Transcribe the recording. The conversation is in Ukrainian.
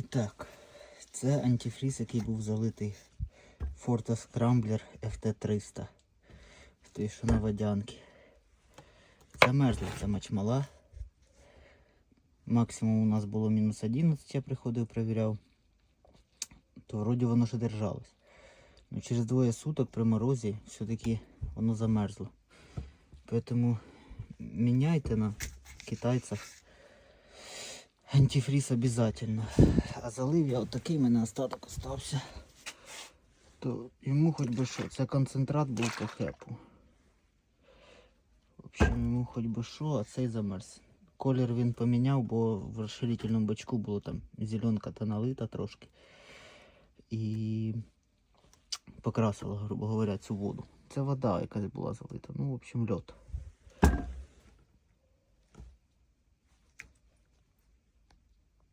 І так, це антифріз, який був залитий Fortas Scrambler FT300. Той, що на водянки. Це мерзла, це мачмала. Максимум у нас було мінус 11, я приходив, перевіряв. То вроді воно ще держалось. Ну, через двоє суток при морозі все-таки воно замерзло. Поэтому міняйте на китайцях. Антифриз обязательно. А залив я отакий в мене остаток остався. То йому хоч би що, це концентрат був по хепу. В общем, йому хоч би що, а цей замерз. Колір він поміняв, бо в розширительному бачку було там зеленка та налита трошки. І покрасила, грубо говоря, цю воду. Це вода якась була залита. Ну, в общем, льот.